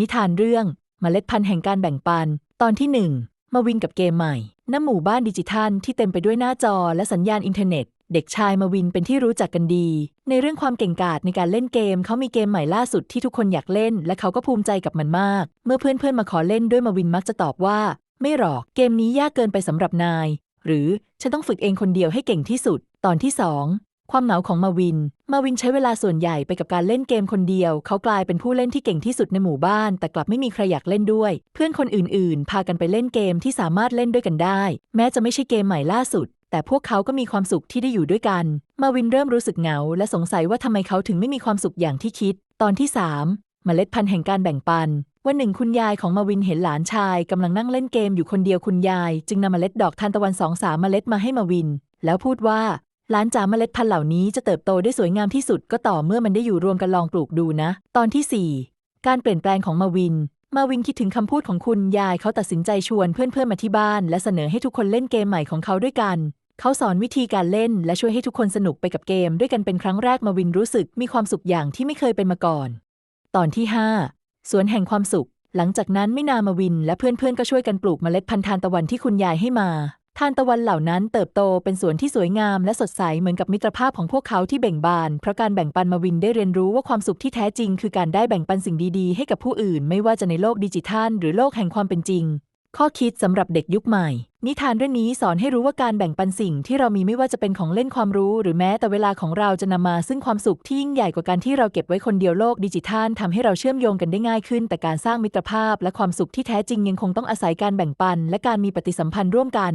นิทานเรื่องเมล็ดพันธุ์แห่งการแบ่งปัน ตอนที่หนึ่งมาวินกับเกมใหม่ณหมู่บ้านดิจิทัลที่เต็มไปด้วยหน้าจอและสัญญาณอินเทอร์เน็ต เด็กชายมาวินเป็นที่รู้จักกันดี ในเรื่องความเก่งกาจในการเล่นเกม เขามีเกมใหม่ล่าสุดที่ทุกคนอยากเล่น และเขาก็ภูมิใจกับมันมาก เมื่อเพื่อนๆมาขอเล่นด้วยมาวินมักจะตอบว่า ไม่หรอกเกมนี้ยากเกินไปสำหรับนาย หรือฉันต้องฝึกเองคนเดียวให้เก่งที่สุด ตอนที่สอง ความเหงาของมาวิน มาวินใช้เวลาส่วนใหญ่ไปกับการเล่นเกมคนเดียว เขากลายเป็นผู้เล่นที่เก่งที่สุดในหมู่บ้าน แต่กลับไม่มีใครอยากเล่นด้วย เพื่อนคนอื่นๆ พากันไปเล่นเกมที่สามารถเล่นด้วยกันได้ แม้จะไม่ใช่เกมใหม่ล่าสุด แต่พวกเขาก็มีความสุขที่ได้อยู่ด้วยกัน มาวินเริ่มรู้สึกเหงา และสงสัยว่าทำไมเขาถึงไม่มีความสุขอย่างที่คิด ตอนที่สามเมล็ดพันธุ์แห่งการแบ่งปันวันหนึ่งคุณยายของมาวินเห็นหลานชายกำลังนั่งเล่นเกมอยู่คนเดียวคุณยาย จึงนำเมล็ดดอกทานตะวันสองสามเมล็ดมาให้มาวิน แล้วพูดว่า ลานจ๋าเมล็ดพันธุ์เหล่านี้จะเติบโตได้สวยงามที่สุดก็ต่อเมื่อมันได้อยู่รวมกันลองปลูกดูนะ ตอนที่ 4 การเปลี่ยนแปลงของมาวิน มาวินคิดถึงคำพูดของคุณยายเขาตัดสินใจชวนเพื่อนๆมาที่บ้าน และเสนอให้ทุกคนเล่นเกมใหม่ของเขาด้วยกัน เขาสอนวิธีการเล่น และช่วยให้ทุกคนสนุกไปกับเกม ด้วยกันเป็นครั้งแรกมาวินรู้สึกมีความสุขอย่างที่ไม่เคยเป็นมาก่อน ตอนที่ 5 สวนแห่งความสุข หลังจากนั้นไม่นานมาวิน และเพื่อนๆก็ช่วยกันปลูกเมล็ดพันธุ์ทานตะวันที่คุณยายให้มา ทานตะวันเหล่านั้นเติบโตเป็นสวนที่สวยงามและสดใสเหมือนกับมิตรภาพของพวกเขาที่เบ่งบาน เพราะการแบ่งปันมาวินได้เรียนรู้ว่าความสุขที่แท้จริง คือการได้แบ่งปันสิ่งดีๆ ให้กับผู้อื่น ไม่ว่าจะในโลกดิจิทัล หรือโลกแห่งความเป็นจริง ข้อคิดสำหรับเด็กยุคใหม่ นิทานเรื่องนี้สอนให้รู้ว่าการแบ่งปันสิ่งที่เรามีไม่ว่าจะเป็นของเล่นความรู้ หรือแม้แต่เวลาของเราจะนำมาซึ่งความสุขที่ยิ่งใหญ่กว่าการที่เราเก็บไว้คนเดียวโลกดิจิทัลทำให้เราเชื่อมโยงกันได้ง่ายขึ้น แต่การสร้างมิตรภาพ และความสุขที่แท้จริงยังคงต้องอาศัยการแบ่งปัน และการมีปฏิสัมพันธ์ร่วมกัน